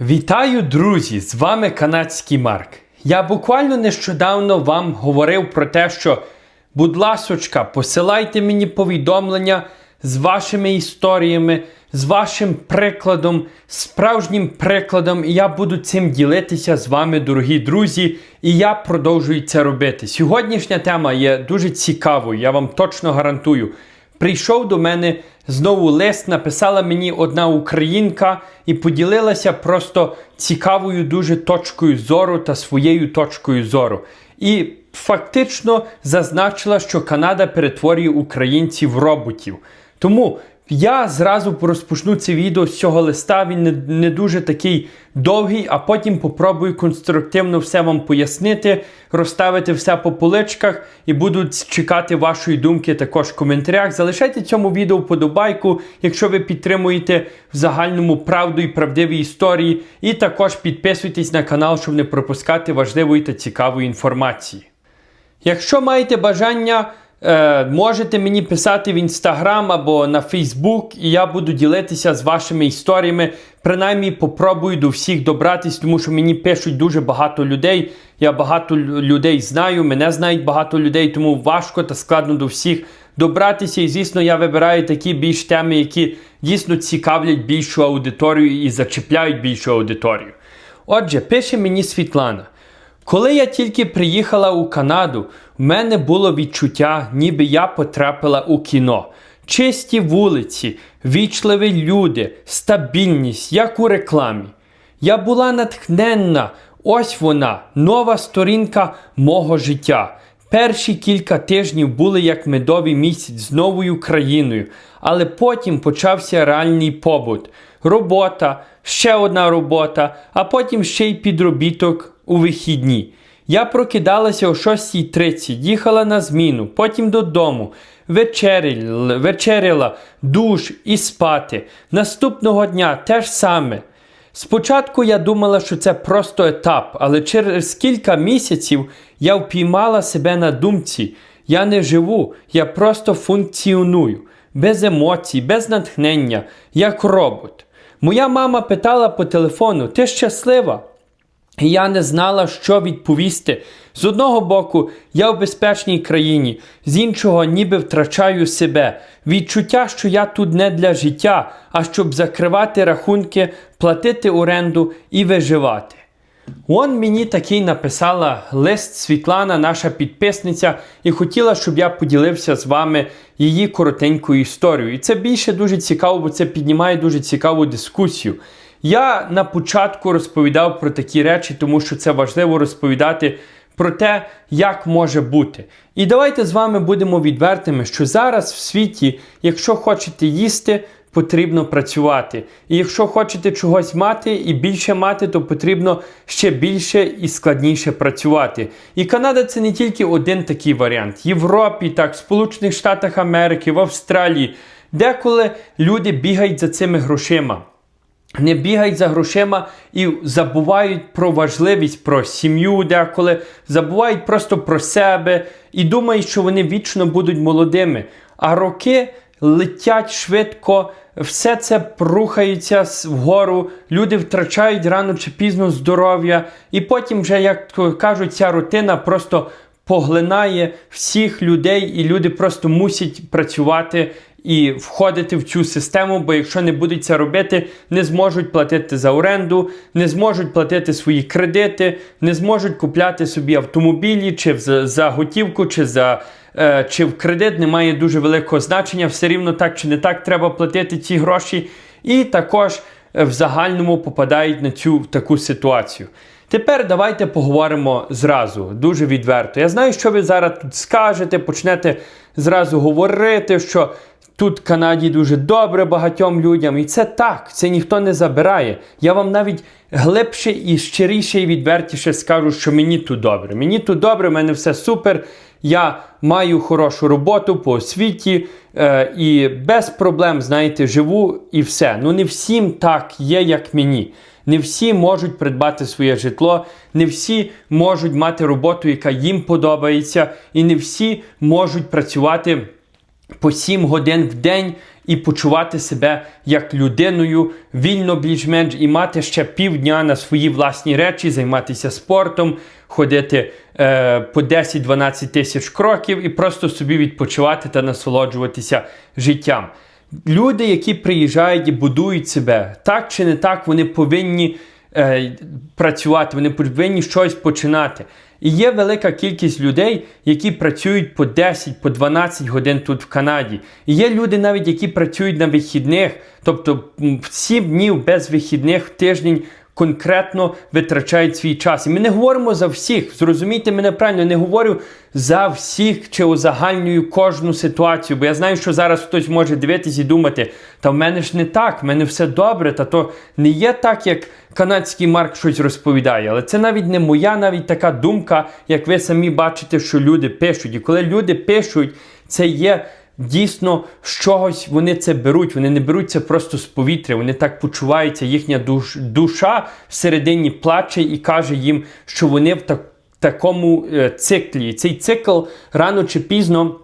Вітаю, друзі! З вами канадський Марк. Я буквально нещодавно вам говорив про те, що, будь ласочка, посилайте мені повідомлення з вашими історіями, з вашим прикладом, справжнім прикладом, і я буду цим ділитися з вами, дорогі друзі, і я продовжую це робити. Сьогоднішня тема є дуже цікавою, я вам точно гарантую. Прийшов до мене знову лист, написала мені одна українка і поділилася просто цікавою дуже точкою зору та своєю точкою зору. І фактично зазначила, що Канада перетворює українців в роботів. Тому я зразу розпочну це відео з цього листа. Він не, не дуже такий довгий, а потім попробую конструктивно все вам пояснити, розставити все по поличках і буду чекати вашої думки також в коментарях. Залишайте цьому відео вподобайку, якщо ви підтримуєте в загальному правду і правдиві історії. І також підписуйтесь на канал, щоб не пропускати важливої та цікавої інформації. Якщо маєте бажання, е, можете мені писати в інстаграм або на Фейсбук, і я буду ділитися з вашими історіями. Принаймні попробую до всіх добратись, тому що мені пишуть дуже багато людей. Я багато людей знаю, мене знають багато людей, тому важко та складно до всіх добратися. І звісно, я вибираю такі більш теми, які дійсно цікавлять більшу аудиторію і зачіпляють більшу аудиторію. Отже, пише мені Світлана. Коли я тільки приїхала у Канаду, мене було відчуття, ніби я потрапила у кіно. Чисті вулиці, вічливі люди, стабільність, як у рекламі. Я була натхненна. Ось вона, нова сторінка мого життя. Перші кілька тижнів були як медовий місяць з новою країною, але потім почався реальний побут. Робота, ще одна робота, а потім ще й підробіток у вихідні. Я прокидалася о 6.30, їхала на зміну, потім додому, вечеряла, душ і спати. Наступного дня те ж саме. Спочатку я думала, що це просто етап, але через кілька місяців я впіймала себе на думці. Я не живу, я просто функціоную, без емоцій, без натхнення, як робот. Моя мама питала по телефону: ти щаслива? І я не знала, що відповісти. З одного боку, я в безпечній країні, з іншого, ніби втрачаю себе. Відчуття, що я тут не для життя, а щоб закривати рахунки, платити оренду і виживати. Он мені такий написала лист Світлана, наша підписниця, і хотіла, щоб я поділився з вами її коротенькою історією. І це більше дуже цікаво, бо це піднімає дуже цікаву дискусію. Я на початку розповідав про такі речі, тому що це важливо розповідати про те, як може бути. І давайте з вами будемо відвертими, що зараз в світі, якщо хочете їсти, потрібно працювати. І якщо хочете чогось мати і більше мати, то потрібно ще більше і складніше працювати. І Канада це не тільки один такий варіант. В Європі, так, в Сполучених Штатах Америки, в Австралії, деколи люди бігають за цими грошима не бігають за грошима і забувають про важливість, про сім'ю деколи, забувають просто про себе і думають, що вони вічно будуть молодими. А роки летять швидко, все це рухається вгору, люди втрачають рано чи пізно здоров'я, і потім, вже, як кажуть, ця рутина просто поглинає всіх людей, і люди просто мусять працювати і входити в цю систему, бо якщо не будуть це робити, не зможуть платити за оренду, не зможуть платити свої кредити, не зможуть купляти собі автомобілі, чи в- за готівку, чи за. е, Чи в кредит немає дуже великого значення, все рівно так чи не так треба платити ці гроші, і також е, в загальному попадають на цю таку ситуацію. Тепер давайте поговоримо зразу, дуже відверто. Я знаю, що ви зараз тут скажете, почнете зразу говорити, що тут в Канаді дуже добре багатьом людям. І це так, це ніхто не забирає. Я вам навіть глибше і щиріше і відвертіше скажу, що мені тут добре. Мені тут добре, в мене все супер. Я маю хорошу роботу по освіті е, і без проблем, знаєте, живу і все. Ну не всім так є, як мені. Не всі можуть придбати своє житло, не всі можуть мати роботу, яка їм подобається, і не всі можуть працювати по 7 годин в день і почувати себе як людиною, вільно більш-менш, і мати ще півдня на свої власні речі, займатися спортом, ходити е, по 10-12 тисяч кроків і просто собі відпочивати та насолоджуватися життям. Люди, які приїжджають і будують себе, так чи не так, вони повинні е, працювати, вони повинні щось починати. І є велика кількість людей, які працюють по 10, по 12 годин тут в Канаді. І є люди навіть, які працюють на вихідних, тобто 7 днів без вихідних тиждень конкретно витрачають свій час. І ми не говоримо за всіх. Зрозумійте мене правильно, не говорю за всіх чи узагальнюю кожну ситуацію. Бо я знаю, що зараз хтось може дивитись і думати, та в мене ж не так, в мене все добре, та то не є так, як канадський Марк щось розповідає. Але це навіть не моя навіть така думка, як ви самі бачите, що люди пишуть. І коли люди пишуть, це є. Дійсно, з чогось вони це беруть, вони не беруть це просто з повітря, вони так почуваються, їхня душ, душа всередині плаче і каже їм, що вони в так, такому е, циклі. І цей цикл рано чи пізно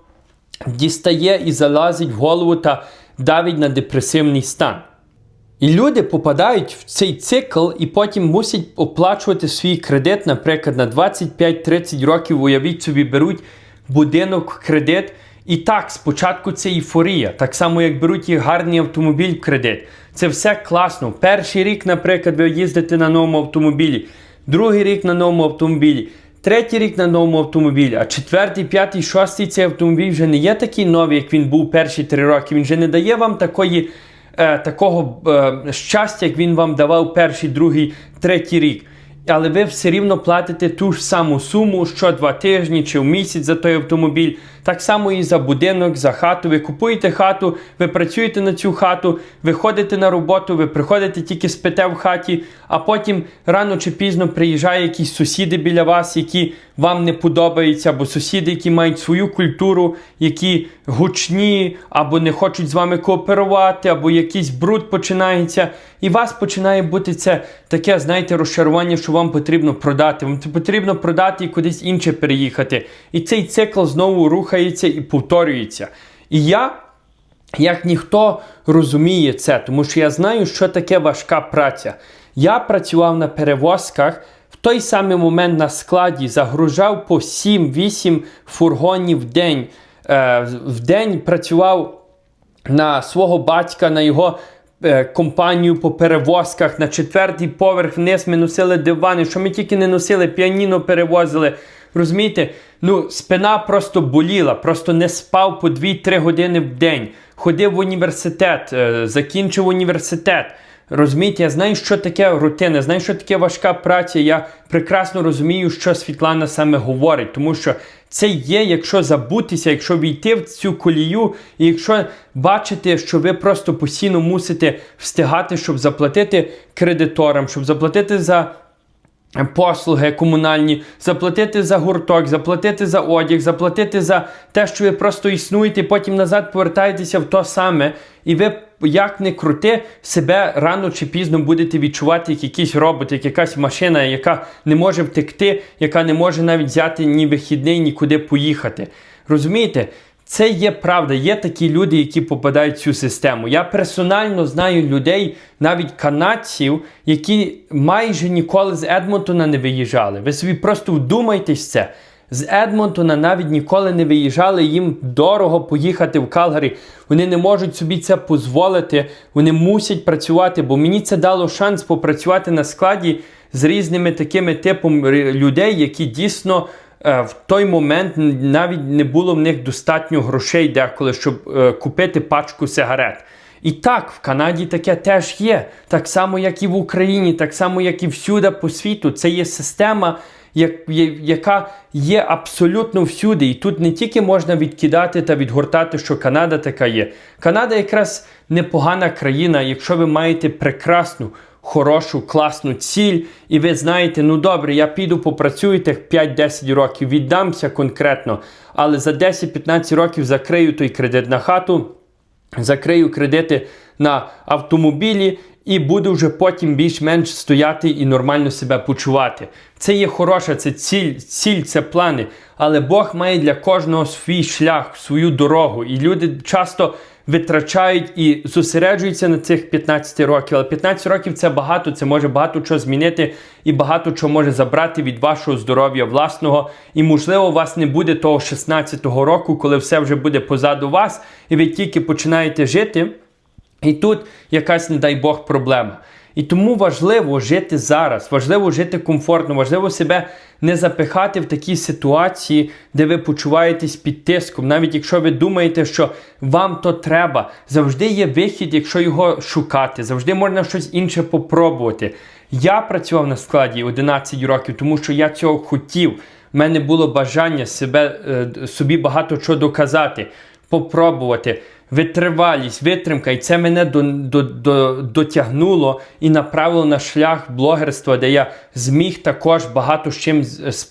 дістає і залазить в голову та давить на депресивний стан. І люди попадають в цей цикл і потім мусять оплачувати свій кредит, наприклад, на 25-30 років, уявіть собі, беруть будинок кредит. І так, спочатку це ейфорія, так само, як беруть і гарний автомобіль в кредит. Це все класно. Перший рік, наприклад, ви їздите на новому автомобілі, другий рік на новому автомобілі, третій рік на новому автомобілі, а четвертий, п'ятий, шостий цей автомобіль вже не є такий новий, як він був перші три роки. Він вже не дає вам такої, е, такого е, щастя, як він вам давав перший, другий, третій рік. Але ви все рівно платите ту ж саму суму що два тижні чи в місяць за той автомобіль. Так само і за будинок, за хату. Ви купуєте хату, ви працюєте на цю хату, ви ходите на роботу, ви приходите тільки спите в хаті, а потім рано чи пізно приїжджає якісь сусіди біля вас, які вам не подобаються, або сусіди, які мають свою культуру, які гучні, або не хочуть з вами кооперувати, або якийсь бруд починається. І вас починає бути це таке, знаєте, розчарування, що вам потрібно продати. Вам потрібно продати і кудись інше переїхати. І цей цикл знову рухається і повторюється. І я, як ніхто, розуміє це, тому що я знаю, що таке важка праця. Я працював на перевозках. В той самий момент на складі загружав по 7-8 фургонів в день. Е, в день працював на свого батька, на його е, компанію по перевозках, на четвертий поверх вниз ми носили дивани, що ми тільки не носили, піаніно перевозили. Розумієте, ну спина просто боліла, просто не спав по 2-3 години в день. Ходив в університет, е, закінчив університет. Розумієте, я знаю, що таке рутина, знаю, що таке важка праця. Я прекрасно розумію, що Світлана саме говорить, тому що це є, якщо забутися, якщо війти в цю колію, і якщо бачити, що ви просто постійно мусите встигати, щоб заплатити кредиторам, щоб заплатити за. Послуги комунальні, заплатити за гурток, заплатити за одяг, заплатити за те, що ви просто існуєте, потім назад повертаєтеся в то саме, і ви, як не крути, себе рано чи пізно будете відчувати як якийсь робот, як якась машина, яка не може втекти, яка не може навіть взяти ні вихідний, нікуди поїхати. Розумієте? Це є правда, є такі люди, які попадають в цю систему. Я персонально знаю людей, навіть канадців, які майже ніколи з Едмонтона не виїжджали. Ви собі просто вдумайтесь це. З Едмонтона навіть ніколи не виїжджали, їм дорого поїхати в Калгарі. Вони не можуть собі це дозволити, вони мусять працювати, бо мені це дало шанс попрацювати на складі з різними такими типами людей, які дійсно. Е, в той момент навіть не було в них достатньо грошей деколи, щоб е, купити пачку сигарет. І так, в Канаді таке теж є. Так само, як і в Україні, так само, як і всюди по світу. Це є система, яка є абсолютно всюди. І тут не тільки можна відкидати та відгортати, що Канада така є. Канада якраз непогана країна, якщо ви маєте прекрасну хорошу, класну ціль, і ви знаєте, ну добре, я піду попрацюю тих 5-10 років, віддамся конкретно, але за 10-15 років закрию той кредит на хату, закрию кредити на автомобілі. І буду вже потім більш-менш стояти і нормально себе почувати. Це є хороша, це ціль, ціль, це плани. Але Бог має для кожного свій шлях, свою дорогу. І люди часто витрачають і зосереджуються на цих 15 років. Але 15 років це багато, це може багато чого змінити і багато чого може забрати від вашого здоров'я власного. І, можливо, у вас не буде того 16-го року, коли все вже буде позаду вас, і ви тільки починаєте жити. І тут якась, не дай Бог, проблема. І тому важливо жити зараз, важливо жити комфортно, важливо себе не запихати в такі ситуації, де ви почуваєтесь під тиском. Навіть якщо ви думаєте, що вам то треба, завжди є вихід, якщо його шукати, завжди можна щось інше попробувати. Я працював на складі 11 років, тому що я цього хотів. У мене було бажання себе, е, собі багато чого доказати, попробувати витривалість, витримка, і це мене до, до, до, дотягнуло і направило на шлях блогерства, де я зміг також багато з чим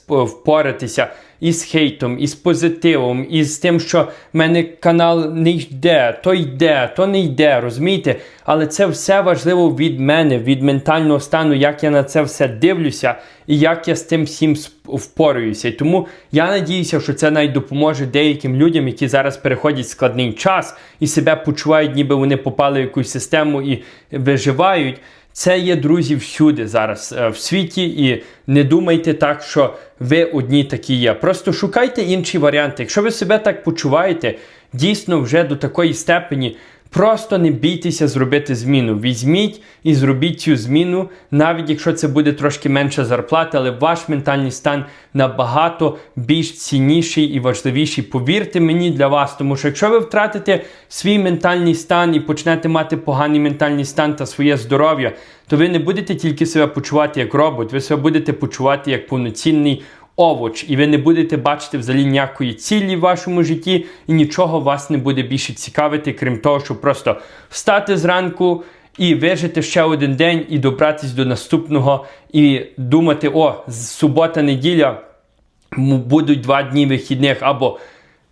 впоратися. І з хейтом, і з позитивом, і з тим, що в мене канал не йде, то йде, то не йде, розумієте? Але це все важливо від мене, від ментального стану, як я на це все дивлюся, і як я з тим всім впораюся. І тому я надіюся, що це навіть допоможе деяким людям, які зараз переходять складний час і себе почувають, ніби вони попали в якусь систему і виживають. Це є друзі всюди зараз е, в світі, і не думайте так, що ви одні такі є. Просто шукайте інші варіанти. Якщо ви себе так почуваєте, дійсно вже до такої степені. Просто не бійтеся зробити зміну. Візьміть і зробіть цю зміну, навіть якщо це буде трошки менша зарплата, але ваш ментальний стан набагато більш цінніший і важливіший. Повірте мені для вас, тому що якщо ви втратите свій ментальний стан і почнете мати поганий ментальний стан та своє здоров'я, то ви не будете тільки себе почувати як робот, ви себе будете почувати як повноцінний овоч, і ви не будете бачити взагалі ніякої цілі в вашому житті, і нічого вас не буде більше цікавити, крім того, щоб просто встати зранку і вижити ще один день, і добратись до наступного, і думати, о, з- субота, неділя будуть два дні вихідних, або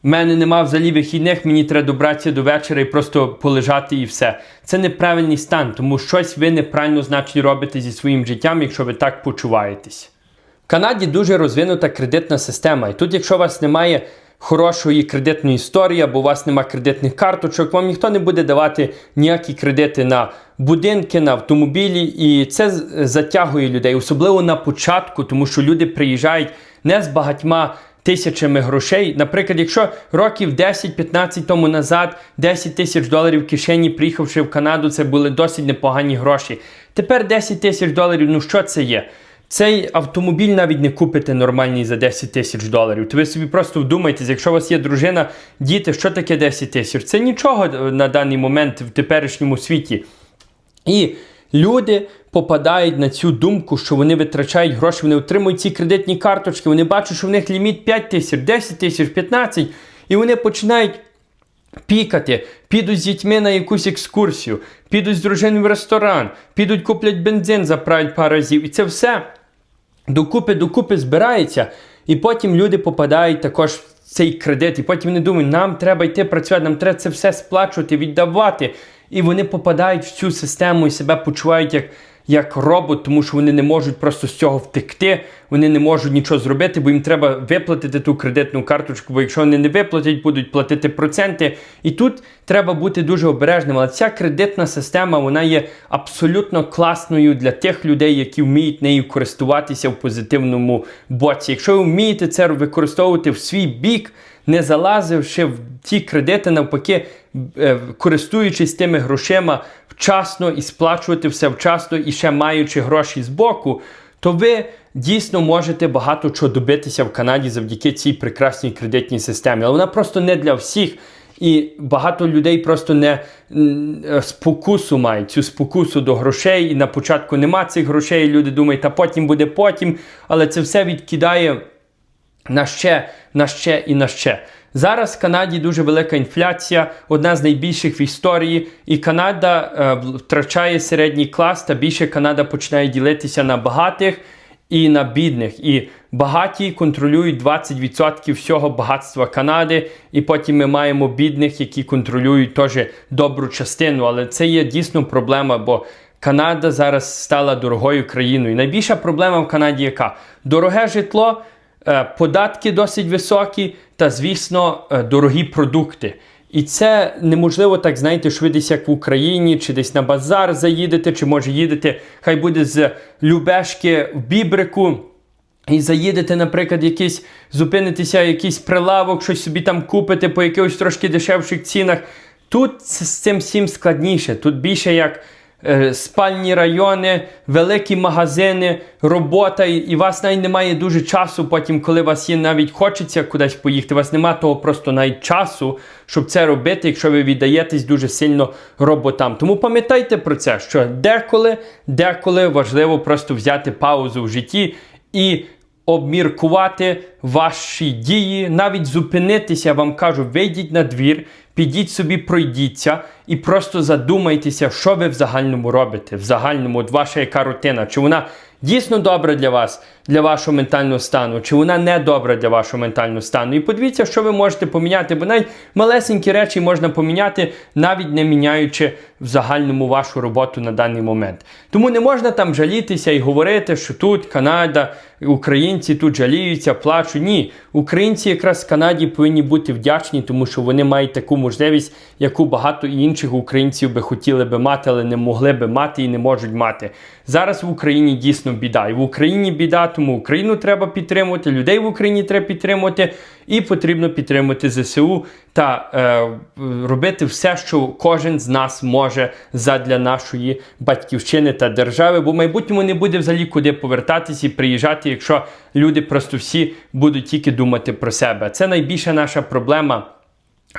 в мене нема взагалі вихідних, мені треба добратися до вечора і просто полежати і все. Це неправильний стан, тому щось ви неправильно значить робите зі своїм життям, якщо ви так почуваєтесь. Канаді дуже розвинута кредитна система. І тут, якщо у вас немає хорошої кредитної історії, або у вас немає кредитних карточок, вам ніхто не буде давати ніякі кредити на будинки, на автомобілі. І це затягує людей, особливо на початку, тому що люди приїжджають не з багатьма. Тисячами грошей. Наприклад, якщо років 10-15 тому назад 10 тисяч доларів в кишені, приїхавши в Канаду, це були досить непогані гроші. Тепер 10 тисяч доларів, ну що це є? Цей автомобіль навіть не купите нормальний за 10 тисяч доларів. То ви собі просто вдумайтесь, якщо у вас є дружина, діти, що таке 10 тисяч? Це нічого е, на даний момент в теперішньому світі. І люди попадають на цю думку, що вони витрачають гроші, вони отримують ці кредитні карточки, вони бачать, що в них ліміт 5 тисяч, 10 тисяч, 15, і вони починають пікати, підуть з дітьми на якусь екскурсію, підуть з дружиною в ресторан, підуть куплять бензин, заправлять пару разів. І це все докупи, докупи збирається, і потім люди попадають також в цей кредит, і потім вони думають, нам треба йти працювати, нам треба це все сплачувати, віддавати. І вони попадають в цю систему і себе почувають як, як робот, тому що вони не можуть просто з цього втекти, вони не можуть нічого зробити, бо їм треба виплатити ту кредитну карточку, бо якщо вони не виплатять, будуть платити проценти. І тут треба бути дуже обережним. Але ця кредитна система вона є абсолютно класною для тих людей, які вміють нею користуватися в позитивному боці. Якщо ви вмієте це використовувати в свій бік, не залазивши в ті кредити, навпаки, користуючись тими грошима вчасно і сплачувати все вчасно, і ще маючи гроші з боку, то ви дійсно можете багато чого добитися в Канаді завдяки цій прекрасній кредитній системі. Але вона просто не для всіх. І багато людей просто не е, спокусу мають цю спокусу до грошей, і на початку нема цих грошей. Люди думають, та потім буде потім. Але це все відкидає на ще, на ще і на ще. Зараз в Канаді дуже велика інфляція, одна з найбільших в історії, і Канада е, втрачає середній клас, та більше Канада починає ділитися на багатих і на бідних. І багаті контролюють 20% всього багатства Канади, і потім ми маємо бідних, які контролюють теж добру частину. Але це є дійсно проблема, бо Канада зараз стала дорогою країною. Найбільша проблема в Канаді яка? Дороге житло. Е, Податки досить високі, та, звісно, е, дорогі продукти. І це неможливо так, знаєте, що ви десь як в Україні, чи десь на базар заїдете, чи може їдете, хай буде з Любешки в Бібрику. І заїдете, наприклад, якийсь, зупинитеся, якийсь прилавок, щось собі там купите по якихось трошки дешевших цінах. Тут з цим всім складніше. Тут більше як спальні райони, великі магазини, робота, і, вас навіть немає дуже часу, потім, коли вас є, навіть хочеться кудись поїхати. У вас немає того просто навіть часу, щоб це робити, якщо ви віддаєтесь дуже сильно роботам. Тому пам'ятайте про це, що деколи, деколи важливо просто взяти паузу в житті і обміркувати ваші дії, навіть зупинитися, я вам кажу, вийдіть на двір, підіть собі, пройдіться і просто задумайтеся, що ви в загальному робите. В загальному, от ваша яка рутина, чи вона дійсно добра для вас, для вашого ментального стану, чи вона не добра для вашого ментального стану. І подивіться, що ви можете поміняти, бо навіть малесенькі речі можна поміняти, навіть не міняючи в загальному вашу роботу на даний момент. Тому не можна там жалітися і говорити, що тут Канада, українці тут жаліються, плачуть. Ні, українці якраз в Канаді повинні бути вдячні, тому що вони мають таку можливість, яку багато інших українців би хотіли би мати, але не могли би мати і не можуть мати. Зараз в Україні дійсно біда. І в Україні біда, тому Україну треба підтримувати, людей в Україні треба підтримувати, і потрібно підтримувати ЗСУ та е, робити все, що кожен з нас може задля нашої батьківщини та держави, бо в майбутньому не буде взагалі куди повертатись і приїжджати, якщо люди просто всі будуть тільки думати про себе. Це найбільша наша проблема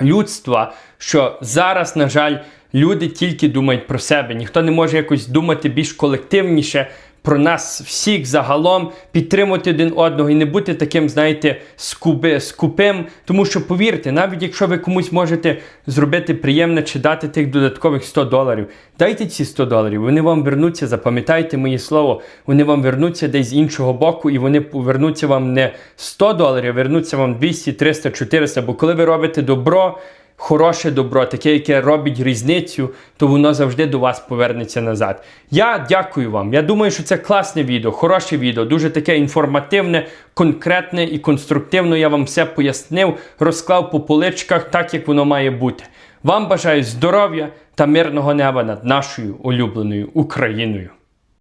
людства, що зараз, на жаль, люди тільки думають про себе. Ніхто не може якось думати більш колективніше про нас всіх загалом, підтримувати один одного і не бути таким, знаєте, скуби, скупим. Тому що повірте, навіть якщо ви комусь можете зробити приємне чи дати тих додаткових 100 доларів, дайте ці 100 доларів, вони вам вернуться, запам'ятайте моє слово, вони вам вернуться десь з іншого боку, і вони повернуться вам не 100 доларів, а вернуться вам 200, 300, 400. Бо коли ви робите добро, хороше добро, таке, яке робить різницю, то воно завжди до вас повернеться назад. Я дякую вам. Я думаю, що це класне відео, хороше відео, дуже таке інформативне, конкретне і конструктивно. Я вам все пояснив, розклав по поличках, так як воно має бути. Вам бажаю здоров'я та мирного неба над нашою улюбленою Україною.